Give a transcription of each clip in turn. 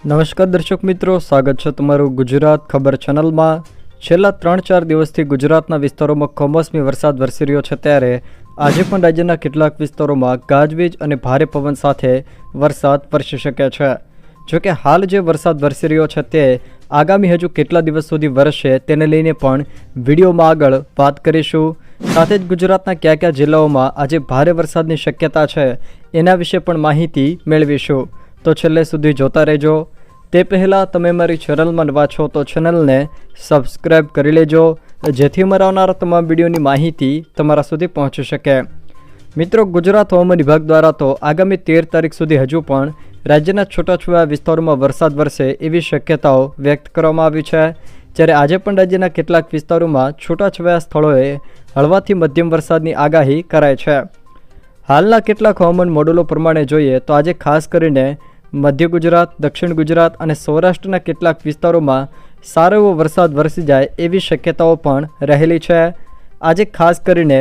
નમસ્કાર દર્શક મિત્રો, સ્વાગત છે તમારું ગુજરાત ખબર ચેનલમાં. છેલ્લા ત્રણ ચાર દિવસથી ગુજરાતના વિસ્તારોમાં કમોસમી વરસાદ વરસી રહ્યો છે ત્યારે આજે પણ રાજ્યના કેટલાક વિસ્તારોમાં ગાજવીજ અને ભારે પવન સાથે વરસાદ વરસી શકે છે. જોકે હાલ જે વરસાદ વરસી રહ્યો છે તે આગામી હજુ કેટલા દિવસ સુધી વરસશે તેને લઈને પણ વિડીયોમાં આગળ વાત કરીશું. સાથે જ ગુજરાતના કયા કયા જિલ્લાઓમાં આજે ભારે વરસાદની શક્યતા છે એના વિશે પણ માહિતી મેળવીશું. તો છેલ્લે સુધી જોતા રહેજો. તે પહેલાં તમે મારી ચેનલમાં નવા છો તો ચેનલને સબસ્ક્રાઈબ કરી લેજો, જેથી મારા આવનારા તમામ વિડીયોની માહિતી તમારા સુધી પહોંચી શકે. મિત્રો, ગુજરાત હવામાન વિભાગ દ્વારા તો આગામી તેર તારીખ સુધી હજુ પણ રાજ્યના છૂટાછવાયા વિસ્તારોમાં વરસાદ વરસે એવી શક્યતાઓ વ્યક્ત કરવામાં આવી છે. જ્યારે આજે પણ રાજ્યના કેટલાક વિસ્તારોમાં છૂટાછવાયા સ્થળોએ હળવાથી મધ્યમ વરસાદની આગાહી કરાઈ છે. હાલના કેટલાક હવામાન મોડેલો પ્રમાણે જોઈએ તો આજે ખાસ કરીને મધ્ય ગુજરાત, દક્ષિણ ગુજરાત અને સૌરાષ્ટ્રના કેટલાક વિસ્તારોમાં સારો એવો વરસાદ વરસી જાય એવી શક્યતાઓ પણ રહેલી છે. આજે ખાસ કરીને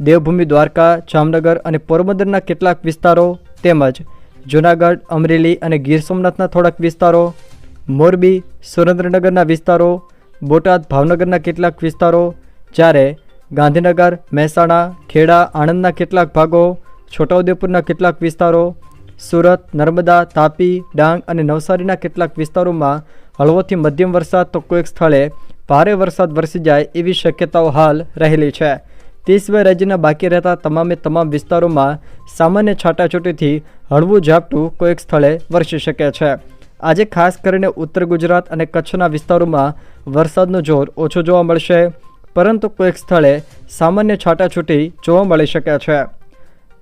દેવભૂમિ, દ્વારકા, જામનગર અને પોરબંદરના કેટલાક વિસ્તારો તેમજ જૂનાગઢ, અમરેલી અને ગીર સોમનાથના થોડાક વિસ્તારો, મોરબી, સુરેન્દ્રનગરના વિસ્તારો, બોટાદ, ભાવનગરના કેટલાક વિસ્તારો, જ્યારે ગાંધીનગર, મહેસાણા, ખેડા, આણંદના કેટલાક ભાગો છોટાઉદેપુરના કેટલાક વિસ્તારો, સુરત, નર્મદા, તાપી, ડાંગ અને નવસારીના કેટલાક વિસ્તારોમાં હળવોથી મધ્યમ વરસાદ તો કોઈક સ્થળે ભારે વરસાદ વરસી જાય એવી શક્યતાઓ હાલ રહેલી છે. તે સિવાય રાજ્યના બાકી રહેતા તમામે તમામ વિસ્તારોમાં સામાન્ય છાટાછૂટીથી હળવું ઝાપટું કોઈક સ્થળે વરસી શકે છે. આજે ખાસ કરીને ઉત્તર ગુજરાત અને કચ્છના વિસ્તારોમાં વરસાદનો જોર ઓછો જોવા મળશે, પરંતુ કોઈક સ્થળે સામાન્ય છાટાછૂટી જોવા મળી શકે છે.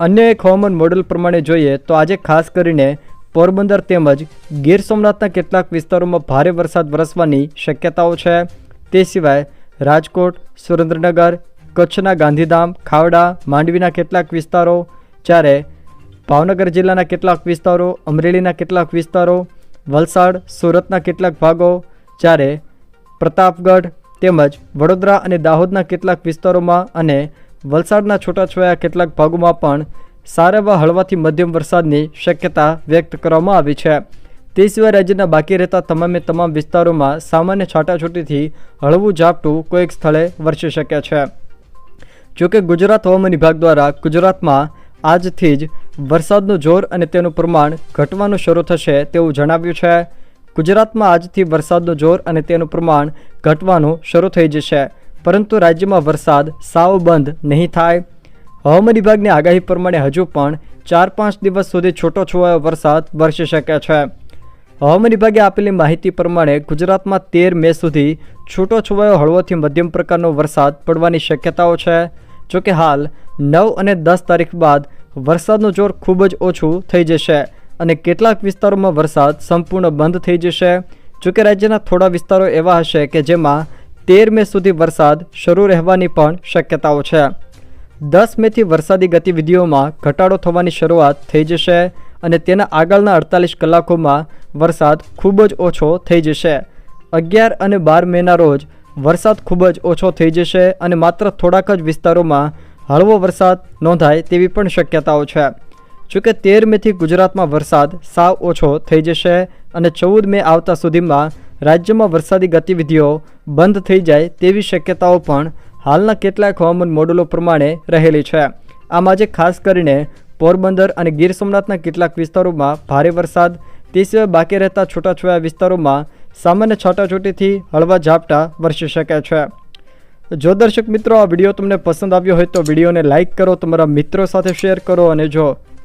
અન્ય એક હવામાન મોડેલ પ્રમાણે જોઈએ તો આજે ખાસ કરીને પોરબંદર તેમજ ગીર સોમનાથના કેટલાક વિસ્તારોમાં ભારે વરસાદ વરસવાની શક્યતાઓ છે. તે સિવાય રાજકોટ, સુરેન્દ્રનગર, કચ્છના ગાંધીધામ, ખાવડા, માંડવીના કેટલાક વિસ્તારો, જ્યારે ભાવનગર જિલ્લાના કેટલાક વિસ્તારો, અમરેલીના કેટલાક વિસ્તારો, વલસાડ, સુરતના કેટલાક ભાગો, જ્યારે પ્રતાપગઢ તેમજ વડોદરા અને દાહોદના કેટલાક વિસ્તારોમાં અને વલસાડના છૂટાછવાયા કેટલાક ભાગોમાં પણ સારા એવા હળવાથી મધ્યમ વરસાદની શક્યતા વ્યક્ત કરવામાં આવી છે. તે સિવાય રાજ્યના બાકી રહેતા તમામે તમામ વિસ્તારોમાં સામાન્ય છાટાછૂટીથી હળવું ઝાપટું કોઈક સ્થળે વરસી શકે છે. જોકે ગુજરાત હવામાન વિભાગ દ્વારા ગુજરાતમાં આજથી જ વરસાદનું જોર અને તેનું પ્રમાણ ઘટવાનું શરૂ થશે તેવું જણાવ્યું છે. ગુજરાતમાં આજથી વરસાદનું જોર અને તેનું પ્રમાણ ઘટવાનું શરૂ થઈ જશે. પરંતુ રાજ્યમાં વરસાદ સાવ બંધ નહીં થાય. હવામાન વિભાગની આગાહી પ્રમાણે હજુ પણ ચાર પાંચ દિવસ સુધી છૂટો છવાયો વરસાદ વરસી શકે છે. હવામાન વિભાગે આપેલી માહિતી પ્રમાણે ગુજરાતમાં તેર મે સુધી છૂટો છવાયો હળવોથી મધ્યમ પ્રકારનો વરસાદ પડવાની શક્યતાઓ છે. જોકે હાલ નવ અને દસ તારીખ બાદ વરસાદનું જોર ખૂબ જ ઓછું થઈ જશે અને કેટલાક વિસ્તારોમાં વરસાદ સંપૂર્ણ બંધ થઈ જશે. જોકે રાજ્યના થોડા વિસ્તારો એવા હશે કે જેમાં તેર મે સુધી વરસાદ શરૂ રહેવાની પણ શક્યતાઓ છે. દસ મેથી વરસાદી ગતિવિધિઓમાં ઘટાડો થવાની શરૂઆત થઈ જશે અને તેના આગળના અડતાલીસ કલાકોમાં વરસાદ ખૂબ જ ઓછો થઈ જશે. અગિયાર અને બાર મેના રોજ વરસાદ ખૂબ જ ઓછો થઈ જશે અને માત્ર થોડાક જ વિસ્તારોમાં હળવો વરસાદ નોંધાય તેવી પણ શક્યતાઓ છે. જોકે તેર મેથી ગુજરાતમાં વરસાદ સાવ ઓછો થઈ જશે અને ચૌદ મે આવતા સુધીમાં રાજ્યમાં વરસાદી ગતિવિધિઓ બંધ થઈ જાય તેવી શક્યતાઓ પણ હાલના કેટલાક હવામાન મોડેલો પ્રમાણે રહેલી છે. આમ આજે ખાસ કરીને પોરબંદર અને ગીર સોમનાથના કેટલાક વિસ્તારોમાં ભારે વરસાદ, તે સિવાય બાકી રહેતા છૂટાછવાયા વિસ્તારોમાં સામાન્ય છોટાછોટીથી હળવા ઝાપટા વરસી શકે છે. જો દર્શક મિત્રો આ વીડિયો તમને પસંદ આવ્યો હોય તો વિડીયોને લાઇક કરો, તમારા મિત્રો સાથે શેર કરો અને જો